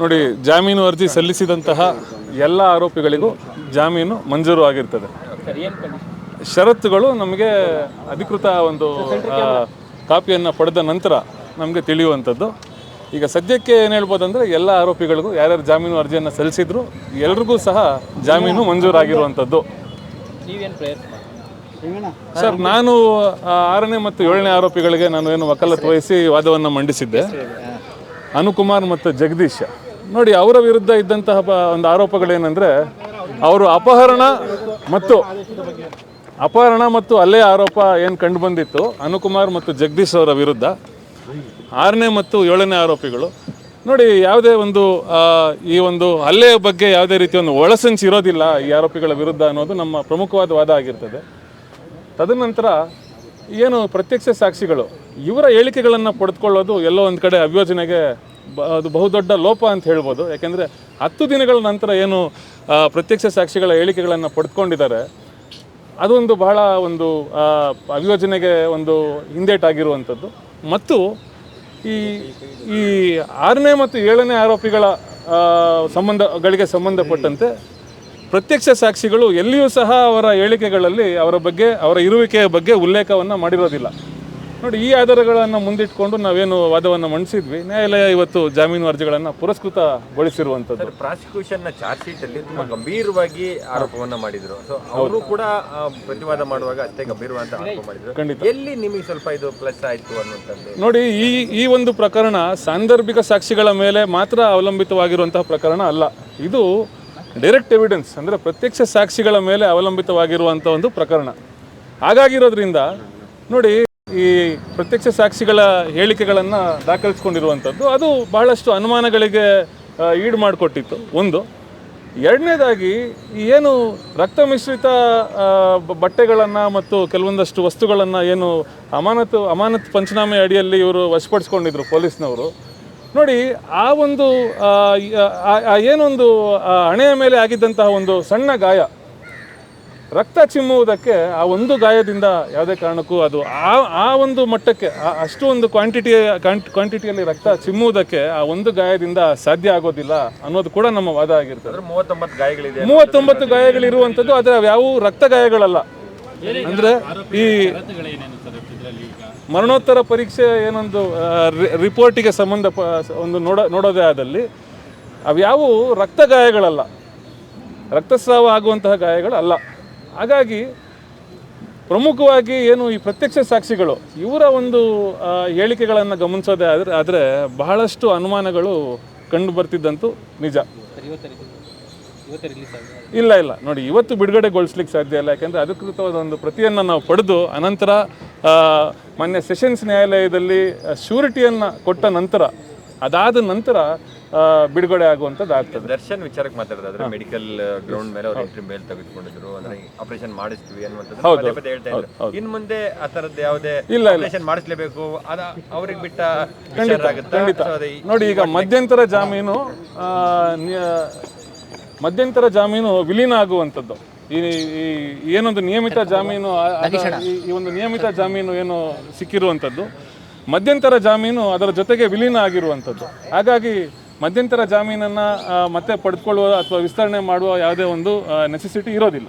ನೋಡಿ, ಜಾಮೀನು ಅರ್ಜಿ ಸಲ್ಲಿಸಿದಂತಹ ಎಲ್ಲ ಆರೋಪಿಗಳಿಗೂ ಜಾಮೀನು ಮಂಜೂರು ಆಗಿರ್ತದೆ. ಷರತ್ತುಗಳು ನಮಗೆ ಅಧಿಕೃತ ಒಂದು ಕಾಪಿಯನ್ನು ಪಡೆದ ನಂತರ ನಮಗೆ ತಿಳಿಯುವಂಥದ್ದು. ಈಗ ಸದ್ಯಕ್ಕೆ ಏನು ಹೇಳ್ಬೋದು ಅಂದರೆ ಎಲ್ಲ ಆರೋಪಿಗಳಿಗೂ ಯಾರ್ಯಾರು ಜಾಮೀನು ಅರ್ಜಿಯನ್ನು ಸಲ್ಲಿಸಿದ್ರು, ಎಲ್ರಿಗೂ ಸಹ ಜಾಮೀನು ಮಂಜೂರಾಗಿರುವಂಥದ್ದು. ಸರ್, ನಾನು ಆರನೇ ಮತ್ತು ಏಳನೇ ಆರೋಪಿಗಳಿಗೆ ನಾನು ಏನು ವಕಾಲತ್ತು ವಹಿಸಿ ವಾದವನ್ನು ಮಂಡಿಸಿದ್ದೆ. ಅನುಕುಮಾರ್ ಮತ್ತು ಜಗದೀಶ್. ನೋಡಿ, ಅವರ ವಿರುದ್ಧ ಇದ್ದಂತಹ ಒಂದು ಆರೋಪಗಳೇನೆಂದರೆ, ಅವರು ಅಪಹರಣ ಮತ್ತು ಅಪಹರಣ ಮತ್ತು ಅಲ್ಲೇ ಆರೋಪ ಏನು ಕಂಡು ಬಂದಿತ್ತು, ಅನುಕುಮಾರ್ ಮತ್ತು ಜಗದೀಶ್ ಅವರ ವಿರುದ್ಧ. ಆರನೇ ಮತ್ತು ಏಳನೇ ಆರೋಪಿಗಳು. ನೋಡಿ, ಯಾವುದೇ ಒಂದು ಈ ಒಂದು ಹಲ್ಲೆಯ ಬಗ್ಗೆ ಯಾವುದೇ ರೀತಿ ಒಂದು ಒಳಸಂಚು ಇರೋದಿಲ್ಲ ಈ ಆರೋಪಿಗಳ ವಿರುದ್ಧ ಅನ್ನೋದು ನಮ್ಮ ಪ್ರಮುಖವಾದ ವಾದ ಆಗಿರ್ತದೆ. ತದನಂತರ ಏನು ಪ್ರತ್ಯಕ್ಷ ಸಾಕ್ಷಿಗಳು, ಇವರ ಹೇಳಿಕೆಗಳನ್ನು ಪಡೆದುಕೊಳ್ಳೋದು ಎಲ್ಲೋ ಒಂದು ಕಡೆ ಅಭಿಯೋಜನೆಗೆ ಅದು ಬಹುದೊಡ್ಡ ಲೋಪ ಅಂತ ಹೇಳ್ಬೋದು. ಯಾಕೆಂದರೆ ಹತ್ತು ದಿನಗಳ ನಂತರ ಏನು ಪ್ರತ್ಯಕ್ಷ ಸಾಕ್ಷಿಗಳ ಹೇಳಿಕೆಗಳನ್ನು ಪಡೆದುಕೊಂಡಿದ್ದಾರೆ ಅದೊಂದು ಬಹಳ ಒಂದು ಅಭಿಯೋಜನೆಗೆ ಒಂದು ಹಿಂದೇಟಾಗಿರುವಂಥದ್ದು ಮತ್ತು ಈ ಈ ಆರನೇ ಮತ್ತು ಏಳನೇ ಆರೋಪಿಗಳ ಸಂಬಂಧಗಳಿಗೆ ಸಂಬಂಧಪಟ್ಟಂತೆ ಪ್ರತ್ಯಕ್ಷ ಸಾಕ್ಷಿಗಳು ಎಲ್ಲಿಯೂ ಸಹ ಅವರ ಹೇಳಿಕೆಗಳಲ್ಲಿ ಅವರ ಬಗ್ಗೆ, ಅವರ ಇರುವಿಕೆಯ ಬಗ್ಗೆ ಉಲ್ಲೇಖವನ್ನು ಮಾಡಿರೋದಿಲ್ಲ. ನೋಡಿ ಈ ಆಧಾರಗಳನ್ನು ಮುಂದಿಟ್ಕೊಂಡು ನಾವೇನು ವಾದವನ್ನು ಮಂಡಿಸಿದ್ವಿ ನ್ಯಾಯಾಲಯ ಇವತ್ತು ಜಾಮೀನು ಅರ್ಜಿಗಳನ್ನು ಪುರಸ್ಕೃತಗೊಳಿಸಿರುವಂಥದ್ದು ಪ್ರಾಸಿಕ್ಯೂಷನ್ನ ಚಾರ್ಜ್ ಶೀಟ್ ಅಲ್ಲಿ ತುಂಬಾ ಗಂಭೀರವಾಗಿ ಆರೋಪವನ್ನ ಮಾಡಿದ್ರು. ಸೊ ಅವರು ಕೂಡ ಪ್ರತಿವಾದ ಮಾಡುವಾಗ ಅಷ್ಟೇ ಗಂಭೀರವಾದ ಆರೋಪ ಮಾಡಿದ್ರು. ಖಂಡಿತ. ಎಲ್ಲಿ ನಿಮಗೆ ಸ್ವಲ್ಪ ಇದು ಪ್ಲಸ್ ಆಯ್ತು ಅನ್ನುವಂಥದ್ದು? ನೋಡಿ ಈ ಈ ಒಂದು ಪ್ರಕರಣ ಸಾಂದರ್ಭಿಕ ಸಾಕ್ಷಿಗಳ ಮೇಲೆ ಮಾತ್ರ ಅವಲಂಬಿತವಾಗಿರುವಂತಹ ಪ್ರಕರಣ ಅಲ್ಲ. ಇದು ಡೈರೆಕ್ಟ್ ಎವಿಡೆನ್ಸ್ ಅಂದರೆ ಪ್ರತ್ಯಕ್ಷ ಸಾಕ್ಷಿಗಳ ಮೇಲೆ ಅವಲಂಬಿತವಾಗಿರುವಂಥ ಒಂದು ಪ್ರಕರಣ. ಹಾಗಾಗಿರೋದ್ರಿಂದ ನೋಡಿ ಈ ಪ್ರತ್ಯಕ್ಷ ಸಾಕ್ಷಿಗಳ ಹೇಳಿಕೆಗಳನ್ನು ದಾಖಲಿಸ್ಕೊಂಡಿರುವಂಥದ್ದು ಅದು ಬಹಳಷ್ಟು ಅನುಮಾನಗಳಿಗೆ ಈಡು ಮಾಡಿಕೊಟ್ಟಿತ್ತು ಒಂದು ಎರಡನೇದಾಗಿ ಏನು ರಕ್ತ ಮಿಶ್ರಿತ ಬಟ್ಟೆಗಳನ್ನು ಮತ್ತು ಕೆಲವೊಂದಷ್ಟು ವಸ್ತುಗಳನ್ನು ಏನು ಅಮಾನತು ಅಮಾನತು ಪಂಚನಾಮೆ ಅಡಿಯಲ್ಲಿ ಇವರು ವಶಪಡಿಸ್ಕೊಂಡಿದ್ರು ಪೊಲೀಸ್ನವರು ನೋಡಿ ಆ ಒಂದು ಏನೊಂದು ಹಣೆಯ ಮೇಲೆ ಆಗಿದ್ದಂತಹ ಒಂದು ಸಣ್ಣ ಗಾಯ ರಕ್ತ ಚಿಮ್ಮುವುದಕ್ಕೆ ಆ ಒಂದು ಗಾಯದಿಂದ ಯಾವುದೇ ಕಾರಣಕ್ಕೂ ಅದು ಆ ಆ ಒಂದು ಮಟ್ಟಕ್ಕೆ ಆ- ಅಷ್ಟು ಒಂದು ಕ್ವಾಂಟಿಟಿ ಕ್ವಾಂಟಿಟಿಯಲ್ಲಿ ರಕ್ತ ಚಿಮ್ಮುವುದಕ್ಕೆ ಆ ಒಂದು ಗಾಯದಿಂದ ಸಾಧ್ಯ ಆಗೋದಿಲ್ಲ ಅನ್ನೋದು ಕೂಡ ನಮ್ಮ ವಾದ ಆಗಿರ್ತದೆ. ಅಂದ್ರೆ ಮೂವತ್ತೊಂಬತ್ತು ಗಾಯಗಳಿದೆ ಮೂವತ್ತೊಂಬತ್ತು ಗಾಯಗಳಿರುವಂಥದ್ದು ಆದರೆ ಅವು ಯಾವುವು ರಕ್ತ ಗಾಯಗಳಲ್ಲ. ಅಂದರೆ ಈ ಮರಣೋತ್ತರ ಪರೀಕ್ಷೆ ಏನೊಂದು ರಿಪೋರ್ಟಿಗೆ ಸಂಬಂಧ ಪ- ಒಂದು ನೋಡ ನೋಡೋದೇ ಆದಲ್ಲಿ ಅವ್ಯಾವು ರಕ್ತ ಗಾಯಗಳಲ್ಲ. ರಕ್ತಸ್ರಾವ ಆಗುವಂತಹ ಗಾಯಗಳು ಅಲ್ಲ ಹಾಗಾಗಿ ಪ್ರಮುಖವಾಗಿ ಏನು ಈ ಪ್ರತ್ಯಕ್ಷ ಸಾಕ್ಷಿಗಳು, ಇವರ ಒಂದು ಹೇಳಿಕೆಗಳನ್ನು ಗಮನಿಸೋದೇ ಆದರೆ ಆದರೆ ಬಹಳಷ್ಟು ಅನುಮಾನಗಳು ಕಂಡು ಬರ್ತಿದ್ದಂತೂ ನಿಜ. ಇಲ್ಲ ಇಲ್ಲ. ನೋಡಿ, ಇವತ್ತು ಬಿಡುಗಡೆಗೊಳಿಸ್ಲಿಕ್ಕೆ ಸಾಧ್ಯ ಇಲ್ಲ. ಯಾಕೆಂದರೆ ಅಧಿಕೃತವಾದ ಒಂದು ಪ್ರತಿಯನ್ನು ನಾವು ಪಡೆದು, ಅನಂತರ ಮಾನ್ಯ ಸೆಷನ್ಸ್ ನ್ಯಾಯಾಲಯದಲ್ಲಿ ಶ್ಯೂರಿಟಿಯನ್ನು ಕೊಟ್ಟ ನಂತರ ಅದಾದ ನಂತರ ಆ, ಬಿಡುಗಡೆ ಆಗುವಂಥದ್ದು ಆಗ್ತದೆ. ದರ್ಶನ್ ವಿಚಾರಕ್ಕೆ ಮಾತಾಡೋದಾದ್ರೆ ಮೆಡಿಕಲ್ ಗ್ರೌಂಡ್ ಮೇಲೆ ಅವ್ರು ಎಂಟ್ರಿ ಮೇಲ್ ತೆಗೆದುಕೊಂಡಿದ್ರು. ಅಂದ್ರೆ ಆಪರೇಷನ್ ಮಾಡಿಸ್ತೀವಿ ಅನ್ನುವಂಥದ್ದು ಪದೇ ಪದೇ ಹೇಳ್ತಾ ಇದ್ರು. ಇನ್ ಮುಂದೆ ಆ ತರದ್ದು ಯಾವುದೇ ಇಲ್ಲ, ಆಪರೇಷನ್ ಮಾಡಿಸ್ಲೇಬೇಕು ಅದ ಅವ್ರಿಗೆ ಬಿಟ್ಟ ಖಂಡಿತ ನೋಡಿ ಈಗ ಮಧ್ಯಂತರ ಜಾಮೀನು ಮಧ್ಯಂತರ ಜಾಮೀನು ವಿಲೀನ ಆಗುವಂಥದ್ದು. ಈ ಈ- ಏನೊಂದು ನಿಯಮಿತ ಜಾಮೀನು ಈ ಒಂದು ನಿಯಮಿತ ಜಾಮೀನು ಏನು ಸಿಕ್ಕಿರುವಂಥದ್ದು. ಮಧ್ಯಂತರ ಜಾಮೀನು ಅದರ ಜೊತೆಗೆ ವಿಲೀನ ಆಗಿರುವಂಥದ್ದು. ಹಾಗಾಗಿ ಮಧ್ಯಂತರ ಜಾಮೀನನ್ನು ಮತ್ತೆ ಪಡೆದುಕೊಳ್ಳುವ ಅಥವಾ ವಿಸ್ತರಣೆ ಮಾಡುವ ಯಾವುದೇ ಒಂದು ನೆಸೆಸಿಟಿ ಇರೋದಿಲ್ಲ.